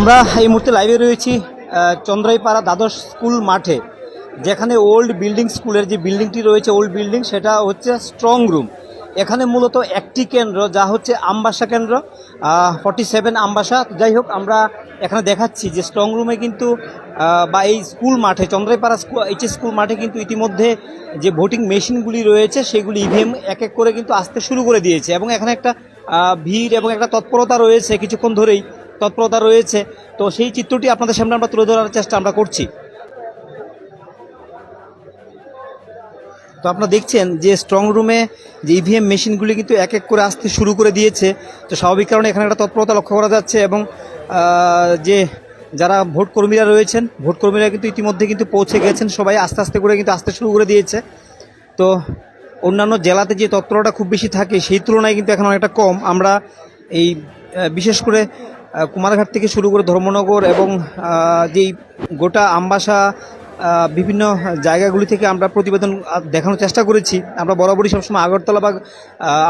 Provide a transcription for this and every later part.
আমরা এই মুহূর্তে লাইভে রয়েছি চন্দ্রাইপাড়া দ্বাদশ স্কুল মাঠে, যেখানে ওল্ড বিল্ডিং স্কুলের যে বিল্ডিংটি রয়েছে ওল্ড বিল্ডিং সেটা হচ্ছে স্ট্রং রুম এখানে মূলত একটি কেন্দ্র, যা হচ্ছে আমবাসা কেন্দ্র ফর্টি সেভেন আমবাসা। যাই হোক, আমরা এখানে দেখাচ্ছি যে স্ট্রং রুমে কিন্তু বা এই স্কুল মাঠে, চন্দ্রাইপাড়া স্কুল এইচএস স্কুল মাঠে কিন্তু ইতিমধ্যে যে ভোটিং মেশিনগুলি রয়েছে, সেগুলি ইভিএম এক এক করে কিন্তু আসতে শুরু করে দিয়েছে। এবং এখানে একটা ভিড় এবং একটা তৎপরতা রয়েছে কিছুক্ষণ ধরেই। তৎপরতা রয়েছে। তো সেই চিত্রটি আপনাদের সামনে আমরা তুলে ধরার চেষ্টা আমরা করছি। তো আপনারা দেখছেন যে স্ট্রং রুমে যে ইভিএম মেশিনগুলি কিন্তু এক এক করে আসতে শুরু করে দিয়েছে। তো স্বাভাবিক কারণে এখানে একটা তৎপরতা লক্ষ্য করা যাচ্ছে এবং যে যারা ভোট কর্মীরা রয়েছেন, ভোট কর্মীরা কিন্তু ইতিমধ্যে কিন্তু পৌঁছে গেছেন। সবাই আস্তে আস্তে করে কিন্তু আসতে শুরু করে দিয়েছে। তো অন্যান্য জেলাতে যে তৎপরতা খুব বেশি থাকে, সেই তুলনায় কিন্তু এখন অনেকটা কম। আমরা এই বিশেষ করে কুমারঘাট থেকে শুরু করে ধর্মনগর এবং যেই গোটা আমবাসা বিভিন্ন জায়গাগুলি থেকে আমরা প্রতিবেদন দেখানোর চেষ্টা করেছি। আমরা বরাবরই সবসময় আগরতলা বা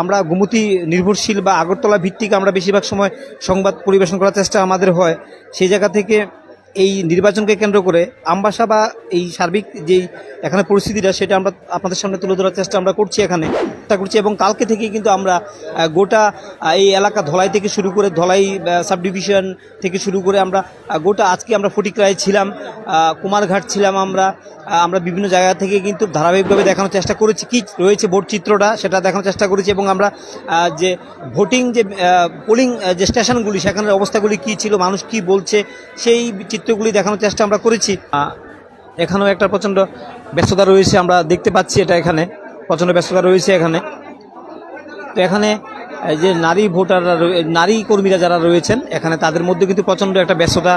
আমরা গুমতি নির্ভরশীল বা আগরতলা ভিত্তিক আমরা বেশিরভাগ সময় সংবাদ পরিবেশন করার চেষ্টা আমাদের হয়। সেই জায়গা থেকে এই নির্বাচনকে কেন্দ্র করে আমবাসা বা এই সার্বিক যেই এখানে পরিস্থিতিটা, সেটা আমরা আপনাদের সামনে তুলে ধরার চেষ্টা আমরা করছি এখানে। চেষ্টা করছি এবং কালকে থেকে কিন্তু আমরা গোটা এই এলাকা ধলাই থেকে শুরু করে ধলাই সাব ডিভিশন থেকে শুরু করে আমরা গোটা আজকে আমরা ফটিকরায় ছিলাম কুমারঘাট ছিলাম আমরা আমরা বিভিন্ন জায়গা থেকে কিন্তু ধারাবাহিকভাবে দেখানোর চেষ্টা করেছি। কি রয়েছে ভোট চিত্রটা সেটা দেখানোর চেষ্টা করেছি এবং আমরা যে ভোটিং যে পোলিং যে স্টেশনগুলি সেখানের অবস্থাগুলি কি ছিল, মানুষ কি বলছে, সেই চিত্রগুলি দেখানোর চেষ্টা আমরা করেছি। এখানেও একটা প্রচণ্ড ব্যস্ততা রয়েছে, আমরা দেখতে পাচ্ছি এটা এখানে। প্রচণ্ড ব্যস্ততা রয়েছে এখানে। তো এখানে যে নারী ভোটাররা নারী কর্মীরা যারা রয়েছেন, এখানে তাদের মধ্যে কিন্তু প্রচণ্ড একটা ব্যস্ততা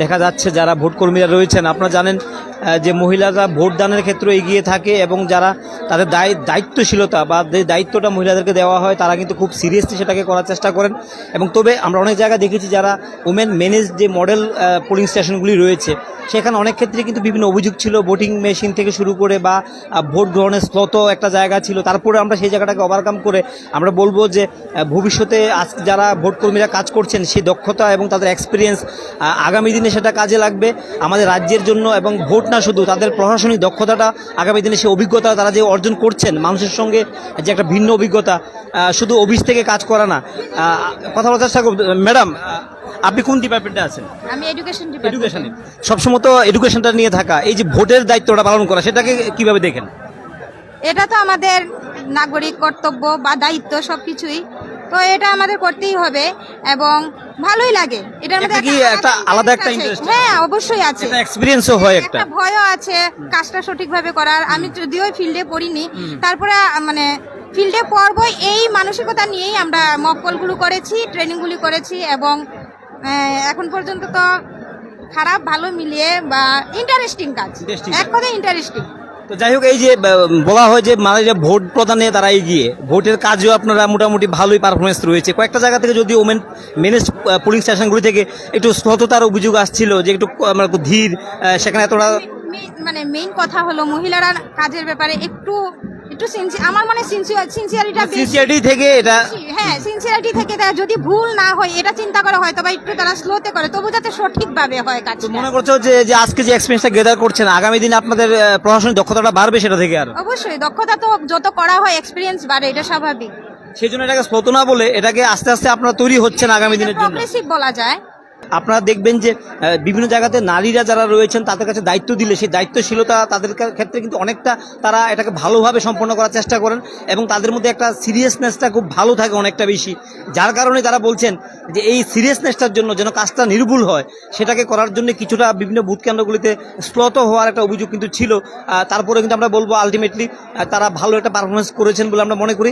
দেখা যাচ্ছে যারা ভোট কর্মীরা রয়েছেন। আপনারা জানেন যে মহিলারা ভোটদানের ক্ষেত্রে এগিয়ে থাকে এবং যারা তাদের দায়, দায়িত্বশীলতা বা যে দায়িত্বটা মহিলাদেরকে দেওয়া হয়, তারা কিন্তু খুব সিরিয়াসলি সেটাকে করার চেষ্টা করেন। এবং তবে আমরা অনেক জায়গায় দেখেছি যারা উমেন ম্যানেজ যে মডেল পোলিং স্টেশনগুলি রয়েছে, সেখানে অনেক ক্ষেত্রে কিন্তু বিভিন্ন অভিযোগ ছিল ভোটিং মেশিন থেকে শুরু করে বা ভোট গ্রহণের স্লত একটা জায়গা ছিল, তারপরে আমরা সেই জায়গাটাকে ওভারকাম করে আমরা বলব যে ভবিষ্যতে আজ যারা ভোটকর্মীরা কাজ করছেন, সেই দক্ষতা এবং তাদের এক্সপিরিয়েন্স আগামী দিনে সেটা কাজে লাগবে। আমাদের রাজ্যের জন্য এবং ভোট না শুধু তাদের প্রশাসনিক দক্ষতাটা আগামী দিনে সেই অভিজ্ঞতা তারা যে অর্জন করছেন মানুষের সঙ্গে যে একটা ভিন্ন অভিজ্ঞতা শুধু অফিস থেকে কাজ করা না কথা বলার চেষ্টা ম্যাডাম আপনি কোন ডিপার্টমেন্টে আছেন? আমি এডুকেশন এডুকেশনে। সবসময় তো এডুকেশনটা নিয়ে থাকা এই যে ভোটের দায়িত্বটা পালন করা সেটাকে কীভাবে দেখেন? এটা তো আমাদের নাগরিক কর্তব্য বা দায়িত্ব সব কিছুই তো এটা আমাদের করতেই হবে এবং ভালোই লাগে। এটার মধ্যে একটা কি একটা আলাদা একটা আছে? হ্যাঁ অবশ্যই আছে। এটা এক্সপিরিয়েন্সও হয় একটা ভয়ও আছে কাজটা সঠিকভাবে করার। আমি যদিও ফিল্ডে পড়িনি। তারপরে মানে ফিল্ডে পড়ব এই মানসিকতা নিয়েই আমরা মকলগুলো করেছি ট্রেনিংগুলি করেছি এবং এখন পর্যন্ত তো খারাপ ভালো মিলিয়ে বা ইন্টারেস্টিং কাজ। এক কথায় ইন্টারেস্টিং তো যাই হোক, এই যে বলা হয় যে নারীরা ভোট প্রদানে তারা এগিয়ে। ভোটের কাজেও আপনারা মোটামুটি ভালোই পারফরমেন্স রয়েছে। কয়েকটা জায়গা থেকে যদি ওমেন মেনেজ পুলিং স্টেশনগুলি থেকে একটু সততার অভিযোগ আসছিল যে একটু, আমরা মানে ধীর সেখানে এতটা মানে মেইন কথা হলো মহিলারা কাজের ব্যাপারে একটু একটু সিনসি- আমার মনে সিনসিয়ারিটা সিনসিয়ারিটি থেকে এটা হ্যাঁ সিনসিয়ারিটি থেকে যদি ভুল না হয় এটা চিন্তা করা হয়তো বা একটু তারা স্লোতে করে তবু যাতে সঠিকভাবে হয় তো কাজটা মনে করছ যে যে আজকে যে এক্সপিরিয়েন্সটা গেদার করছেন আগামী দিনে আপনাদের প্রশাসনিক দক্ষতাটা বাড়বে সেটা থেকে আর? অবশ্যই দক্ষতা তো যত করা হয় এক্সপিরিয়েন্স বাড়ে এটা স্বাভাবিক। সেই জন্য এটাকে স্লোত না বলে এটাকে আস্তে আস্তে আপনারা তৈরি হচ্ছেন আগামী দিনের জন্য। বলা যায়। আপনারা দেখবেন যে বিভিন্ন জায়গাতে নারীরা যারা রয়েছেন, তাদের কাছে দায়িত্ব দিলে, সেই দায়িত্বশীলতা তাদের ক্ষেত্রে কিন্তু অনেকটা তারা এটাকে ভালোভাবে সম্পন্ন করার চেষ্টা করেন এবং তাদের মধ্যে একটা সিরিয়াসনেসটা খুব ভালো থাকে অনেকটা বেশি। যার কারণে তারা বলছেন যে, এই সিরিয়াসনেসটার জন্য যেন কাজটা নির্ভুল হয়, সেটাকে করার জন্য কিছুটা বিভিন্ন বুথ কেন্দ্রগুলিতে স্প্লত হওয়ার একটা অভিযোগ কিন্তু ছিল। তারপরে কিন্তু আমরা বলব আলটিমেটলি তারা ভালো একটা পারফরমেন্স করেছেন বলে আমরা মনে করি।